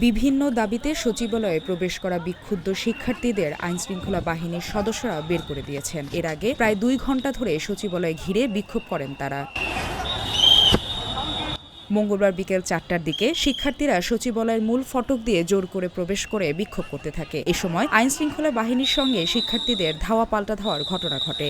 বিভিন্ন দাবিতে সচিবালয়ে প্রবেশ করা বিক্ষুব্ধ শিক্ষার্থীদের আইনশৃঙ্খলা বাহিনীর সদস্যরা বের করে দিয়েছেন। এর আগে প্রায় দুই ঘণ্টা ধরে সচিবালয় ঘিরে বিক্ষোভ করেন তারা। মঙ্গলবার বিকেল চারটার দিকে শিক্ষার্থীরা সচিবালয়ের মূল ফটক দিয়ে জোর করে প্রবেশ করে বিক্ষোভ করতে থাকে। এ সময় আইনশৃঙ্খলা বাহিনীর সঙ্গে শিক্ষার্থীদের ধাওয়া পাল্টা ধাওয়ার ঘটনা ঘটে।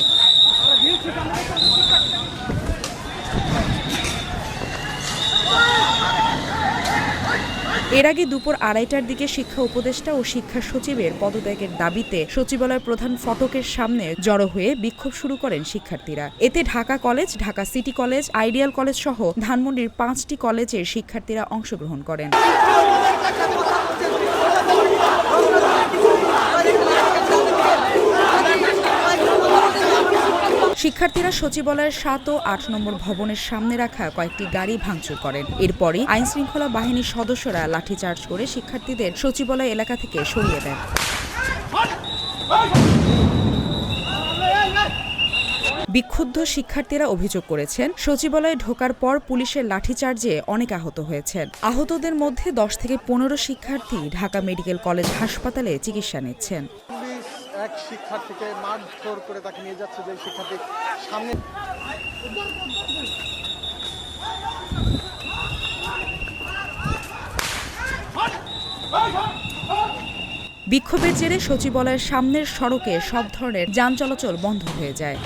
এর আগে দুপুর আড়াইটার দিকে শিক্ষা উপদেষ্টা ও শিক্ষা সচিবের পদত্যাগের দাবিতে সচিবালয় প্রধান ফটকের সামনে জড়ো হয়ে বিক্ষোভ শুরু করেন শিক্ষার্থীরা। এতে Dhaka college, Dhaka city college, ideal college সহ ধানমন্ডির পাঁচটি কলেজের শিক্ষার্থীরা অংশগ্রহণ করেন। শিক্ষার্থীরা সচিবালয়ের সাত ও আট নম্বর ভবনের সামনে রাখা কয়েকটি গাড়ি ভাঙচুর করেন। এরপরই আইন শৃঙ্খলা বাহিনীর সদস্যরা লাঠিচার্জ করে শিক্ষার্থীদের সচিবালয় এলাকা থেকে সরিয়ে দেন। বিক্ষুব্ধ শিক্ষার্থীরা অভিযোগ করেছেন, সচিবালয়ে ঢোকার পর পুলিশের লাঠিচার্জে অনেক আহত হয়েছেন। আহতদের মধ্যে দশ থেকে পনেরো শিক্ষার্থী ঢাকা মেডিকেল কলেজ হাসপাতালে চিকিৎসা নিচ্ছেন। এক শিক্ষার্থীকে মারধর করে তাকে নিয়ে যাচ্ছে যে শিক্ষার্থী সামনে বিক্ষোভের জেরে সচিবালয়ের সামনের সড়কে সব ধরনের যান চলাচল বন্ধ হয়ে যায়।